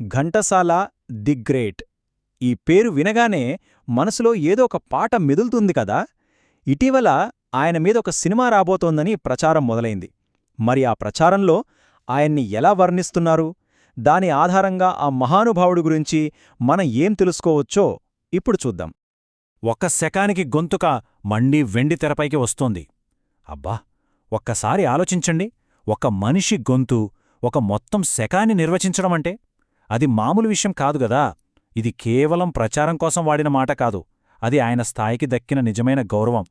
Ghantasala the great. ఈ పేరు వినగానే మనసులో ఏదో ఒక పాట మెదులుతుంది కదా? ఇటీవల ఆయన మీద ఒక సినిమా రాబోతోందని ప్రచారం మొదలైంది. మరి ఆ ప్రచారంలో ఆయన్ని ఎలా వర్ణిస్తున్నారు? దాని ఆధారంగా ఆ మహానుభావుడి గురించి మనం ఏం తెలుసుకోవచ్చో ఇప్పుడు చూద్దాం. ఒక్క శకానికి గొంతుక మండి వెండి తెరపైకి వస్తోంది. అబ్బా! ఒక్కసారి ఆలోచించండి. ఒక మనిషి గొంతు ఒక మొత్తం శకాన్ని నిర్వచించడమంటే అది మామూలు విషయం కాదు గదా. ఇది కేవలం ప్రచారం కోసం వాడిన మాట కాదు. అది ఆయన స్థాయికి దక్కిన నిజమైన గౌరవం.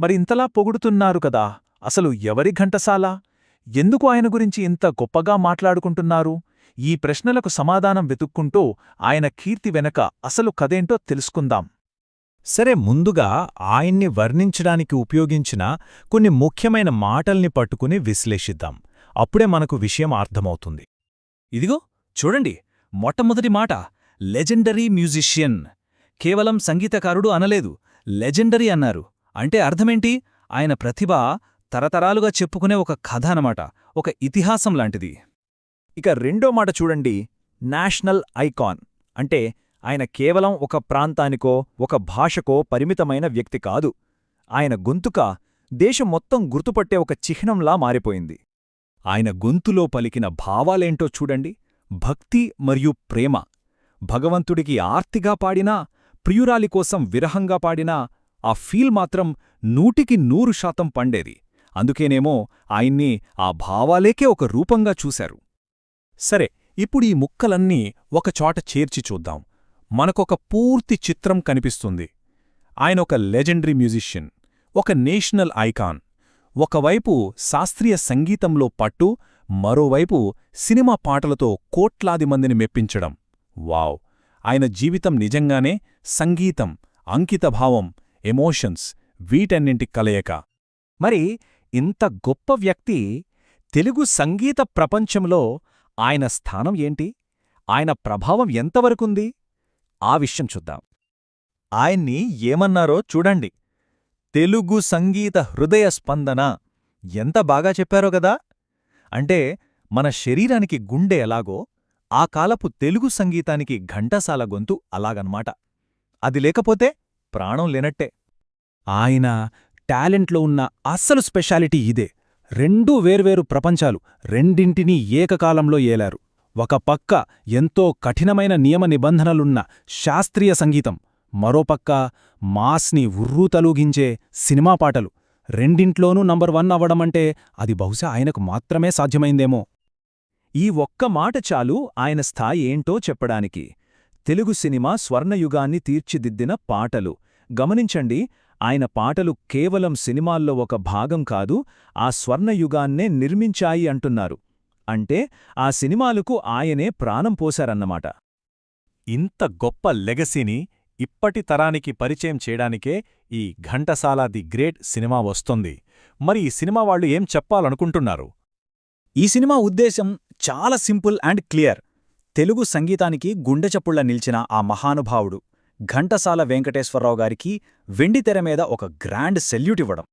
మరి ఇంతలా పొగుడుతున్నారు కదా. అసలు ఎవరి ఘంటసాల? ఎందుకు ఆయన గురించి ఇంత గొప్పగా మాట్లాడుకుంటున్నారు? ఈ ప్రశ్నలకు సమాధానం వెతుక్కుంటూ ఆయన కీర్తి వెనక అసలు కదేంటో తెలుసుకుందాం. సరే ముందుగా ఆయన్ని వర్ణించడానికి ఉపయోగించిన కొన్ని ముఖ్యమైన మాటల్ని పట్టుకుని విశ్లేషిద్దాం. అప్పుడే మనకు విషయం అర్థమవుతుంది. ఇదిగో చూడండి. మొట్టమొదటి మాట లెజెండరీ మ్యూజిషియన్ కేవలం సంగీతకారుడు అనలేదు లెజెండరీ అన్నారు. అంటే అర్థమేంటి? ఆయన ప్రతిభ తరతరాలుగా చెప్పుకునే ఒక కథ అనమాట ఒక ఇతిహాసం లాంటిది. ఇక రెండో మాట చూడండి నేషనల్ ఐకాన్ అంటే ఆయన కేవలం ఒక ప్రాంతానికో ఒక భాషకో పరిమితమైన వ్యక్తి కాదు. ఆయన గొంతుక దేశం మొత్తం గుర్తుపట్టే ఒక చిహ్నంలా మారిపోయింది. ఆయన గొంతులో పలికిన భావాలేంటో చూడండి భక్తి మరియు ప్రేమ. భగవంతుడికి ఆర్తిగా పాడినా ప్రియురాలి కోసం విరహంగా పాడినా ఆ ఫీల్ మాత్రం నూటికి నూరు శాతం పండేది. అందుకేనేమో ఆయన్ని ఆ భావాలేకే ఒక రూపంగా చూశారు. సరే ఇప్పుడు ఈ ముక్కలన్నీ ఒకచోట చేర్చి చూద్దాం. మనకొక పూర్తి చిత్రం కనిపిస్తుంది. ఆయన ఒక లెజెండరీ మ్యూజిషియన్ ఒక నేషనల్ ఐకాన్. ఒకవైపు శాస్త్రీయ సంగీతంలో పట్టు మరోవైపు సినిమా పాటలతో కోట్లాది మందిని మెప్పించడం. వావ్! ఆయన జీవితం నిజంగానే సంగీతం అంకితభావం ఎమోషన్స్ వీటన్నింటి కలయిక. మరి ఇంత గొప్ప వ్యక్తి తెలుగు సంగీత ప్రపంచంలో ఆయన స్థానం ఏంటి? ఆయన ప్రభావం ఎంతవరకుంది? ఆ విషయం చూద్దాం. ఆయన్ని ఏమన్నారో చూడండి. తెలుగు సంగీత హృదయ స్పందన ఎంత బాగా చెప్పారో గదా అంటే మన శరీరానికి గుండె ఎలాగో ఆ కాలపు తెలుగు సంగీతానికి ఘంటసాల గొంతు అలాగన్మాట. అది లేకపోతే ప్రాణం లేనట్టే. ఆయన టాలెంట్లో ఉన్న అస్సలు స్పెషాలిటీ ఇదే. రెండూ వేర్వేరు ప్రపంచాలు రెండింటినీ ఏకకాలంలో ఏలారు. ఒక పక్క ఎంతో కఠినమైన నియమ నిబంధనలున్న శాస్త్రీయ సంగీతం మరోపక్క మాస్ని ఉర్రూతలూగించే సినిమా పాటలు రెండింట్లోనూ నంబర్ వన్ అవ్వడమంటే అది బహుశా ఆయనకు మాత్రమే సాధ్యమైందేమో. ఈ ఒక్క మాట చాలు ఆయన స్థాయి ఏంటో చెప్పడానికి. తెలుగు సినిమా స్వర్ణయుగాన్ని తీర్చిదిద్దిన పాటలు. గమనించండి ఆయన పాటలు కేవలం సినిమాల్లో ఒక భాగం కాదు ఆ స్వర్ణయుగాన్నే నిర్మించాయి అంటున్నారు. అంటే ఆ సినిమాలకు ఆయనే ప్రాణం పోశారన్నమాట. ఇంత గొప్ప లెగసీని ఇప్పటి తరానికి పరిచయం చేయడానికే ఈ ఘంటసాల ది గ్రేట్ సినిమా వస్తోంది. మరి ఈ సినిమా వాళ్ళు ఏం చెప్పాలనుకుంటున్నారు? ఈ సినిమా ఉద్దేశం చాలా సింపుల్ అండ్ క్లియర్. తెలుగు సంగీతానికి గుండెచప్పుళ్ళ నిలిచిన ఆ మహానుభావుడు ఘంటసాల వెంకటేశ్వరరావు గారికి వెండితెర మీద ఒక గ్రాండ్ సెల్యూట్ ఇవ్వడం.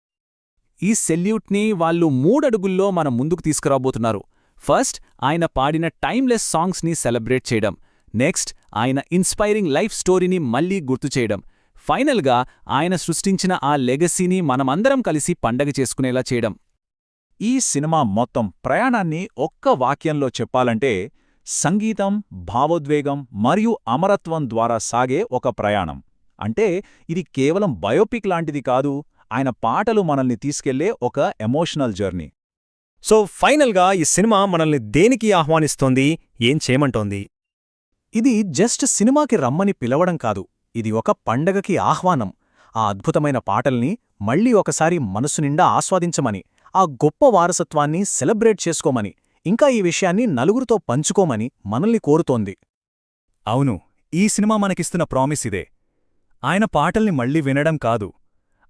ఈ సెల్యూట్ని వాళ్ళు మూడడుగుల్లో మన ముందుకు తీసుకురాబోతున్నారు. ఫస్ట్ ఆయన పాడిన టైమ్లెస్ సాంగ్స్ని సెలబ్రేట్ చేయడం. నెక్స్ట్ ఆయన ఇన్స్పైరింగ్ లైఫ్ స్టోరీని మళ్ళీ గుర్తు చేయడం. ఫైనల్గా ఆయన సృష్టించిన ఆ లెగసీని మనమందరం కలిసి పండగ చేసుకునేలా చేయడం. ఈ సినిమా మొత్తం ప్రయాణాన్ని ఒక్క వాక్యంలో చెప్పాలంటే సంగీతం భావోద్వేగం మరియు అమరత్వం ద్వారా సాగే ఒక ప్రయాణం. అంటే ఇది కేవలం బయోపిక్ లాంటిది కాదు ఆయన పాటలు మనల్ని తీసుకెళ్ళే ఒక ఎమోషనల్ జర్నీ. సో ఫైనల్గా ఈ సినిమా మనల్ని దేనికి ఆహ్వానిస్తోంది ఏం చేయమంటోంది? ఇది జస్ట్ సినిమాకి రమ్మని పిలవడం కాదు. ఇది ఒక పండగకి ఆహ్వానం. ఆ అద్భుతమైన పాటల్ని మళ్ళీ ఒకసారి మనసు నిండా ఆస్వాదించమని ఆ గొప్ప వారసత్వాన్ని సెలబ్రేట్ చేసుకోమని ఇంకా ఈ విషయాన్ని నలుగురితో పంచుకోమని మనల్ని కోరుతోంది. అవును ఈ సినిమా మనకిస్తున్న ప్రామిస్ ఇదే. ఆయన పాటల్ని మళ్ళీ వినడం కాదు.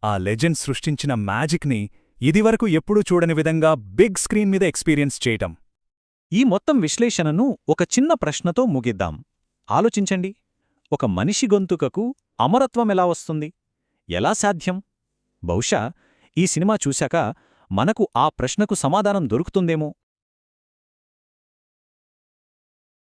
ఆ లెజెండ్ సృష్టించిన మ్యాజిక్ని ఇదివరకు ఎప్పుడూ చూడని విధంగా బిగ్ స్క్రీన్ మీద ఎక్స్పీరియన్స్ చేయటం. ఈ మొత్తం విశ్లేషణను ఒక చిన్న ప్రశ్నతో ముగిద్దాం. ఆలోచించండి. ఒక మనిషి గొంతుకకు అమరత్వం ఎలా వస్తుంది? ఎలా సాధ్యం? బహుశా ఈ సినిమా చూశాక మనకు ఆ ప్రశ్నకు సమాధానం దొరుకుతుందేమో.